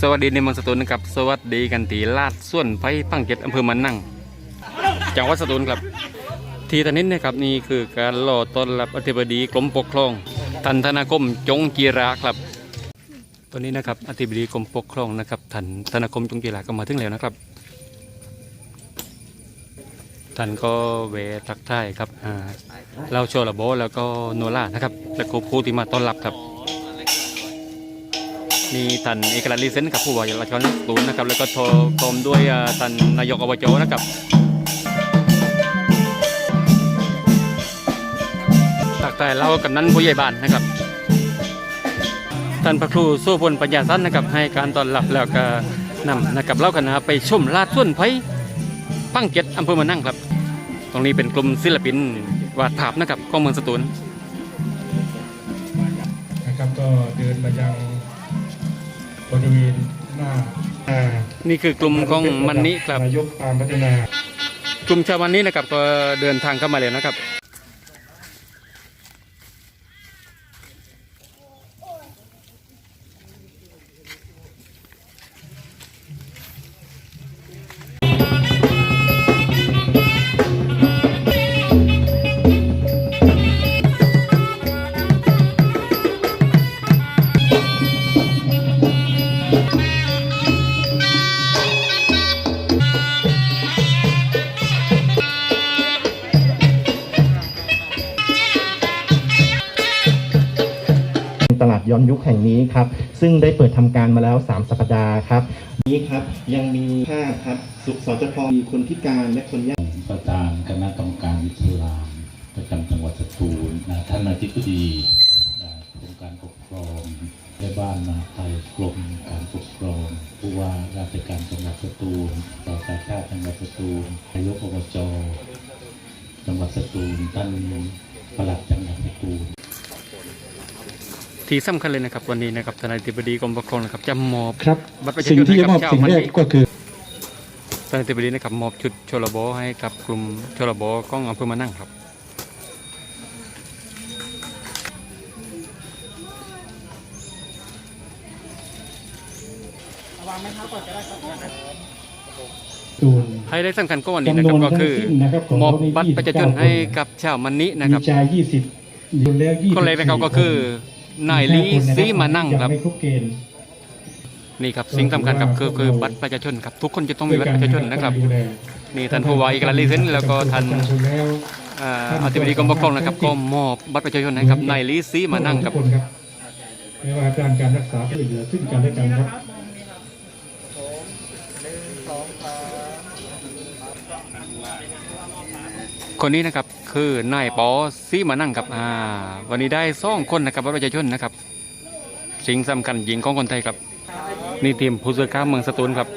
สวัสดีในเมืองสตูลนะครับสวัสดีกันตีลาดส่วนไฟพังเก็ตอำเภอมันนั่ง จังหวัดสตูลครับ ทีตอนนี้นะครับนี่คือการรอต้อนรับอธิบดีกรมปกครองทันธนาคมจงจีราครับตอนนี้นะครับอธิบดีกรมปกครองนะครับทันธนาคมจงจีราก็มาถึงแล้วนะครับท่านก็เวะทักทายครับอ่าเราโชลโบแล้วก็โนล่านะครับและก็ผู้ที่มาต้อนรับครับ มีท่านเอกลักษณ์ลีเซนกับผู้ว่าราชการศูนย์นะครับแล้วก็โทรกรมด้วยท่านนายกอบจนะครับตักแต่เรากำนันผู้ใหญ่บ้านนะครับท่านพระครูโซพลปัญญาสั้นนะครับให้การต้อนรับแล้วก็นำนะครับเล่ากันนะครับไปชมลาดส่วนไผ่ปังเก็ตอำเภอมานั่งครับ ตรงนี้เป็นกลุ่มศิลปินวาดภาพนะครับของเมืองสตูลนะครับก็เดินมายัง บริเวณหน้าอ่านี่คือกลุ่มของมันนี้ครับนายกปามพัฒนากลุ่มชาวมันนี้นะครับก็เดินทางเข้ามาแล้วนะครับ ตลาดย้อนยุคแห่งนี้ครับ ซึ่งได้เปิดทำการมาแล้ว 3 สัปดาห์ครับ นี้ครับยังมีภาพครับสุขสจพมีคนพิการและคนยากประธานคณะกรรมการอิสลาม ประจำจังหวัดสตูลนะท่านอธิบดีนะกรมการปกครองและบ้านนาไทยกรมการปกครองผู้ว่าราชการจังหวัดสตูลต่อสาชาติจังหวัดสตูลนายกอบจจังหวัดสตูลท่านปลัดจังหวัดสตูล ที่สำคัญเลยนะครับวันนี้นะครับทนายธิบดีกรมปกครองนะครับจะมอบครับบัตรประชาชนสิ่งที่จะมอบให้กับสิ่งแรกชาวมันก็คือทนายธิบดีนะครับมอบชุดโชลโบให้กับกลุ่มโชลโบของอำเภอมานั่งครับตูนไฮไลท์สำคัญก็วันนี้นะครับจำนวนก็คือทั้งสิ้นนะครับของมอบเรานี่บัตรประชาชน29ให้กับชาวมันนี้นะครับมีชาย20คนแล้ว20คนแรกนะครับก็คือ นายลีซีมานั่งครับยังไม่ครบเกณฑ์นี่ครับสิ่งสำคัญครับคือคือบัตรประชาชนครับทุกคนจะต้องมีบัตรประชาชนนะครับนี่ท่านผู้ว่าเอกลักษณ์ลีเซนแล้วก็ท่านประชชแล้วอ่าอธิบดีกรมปกครองนะครับก็มอบบัตรประชาชนให้กับนายลีซีมานั่งครับทุกคนครับไม่ว่าการการรักษาช่วยเหลือซึ่งกันและกันครับ คนนี้นะครับคือนายปอซีมานั่งครับอ่าวันนี้ได้สองคนนะครับบัตรประชาชนนะครับสิ่งสำคัญหญิงของคนไทยครับ นี่ทีมผู้สื่อข่าวเมืองสตูลครับ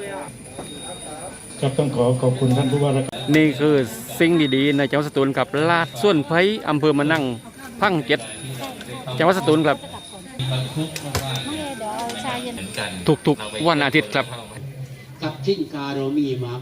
ครับต้องขอขอบคุณท่านผู้ว่าราชการนี่คือสิ่งดีๆในจังหวัดสตูลครับลาดส่วนไผ่อำเภอมานั่งพังเจ็ดจังหวัดสตูลครับไม่เดี๋ยวเอาชาเย็นทุกๆวันอาทิตย์ครับกับชิ้นการเรามีมา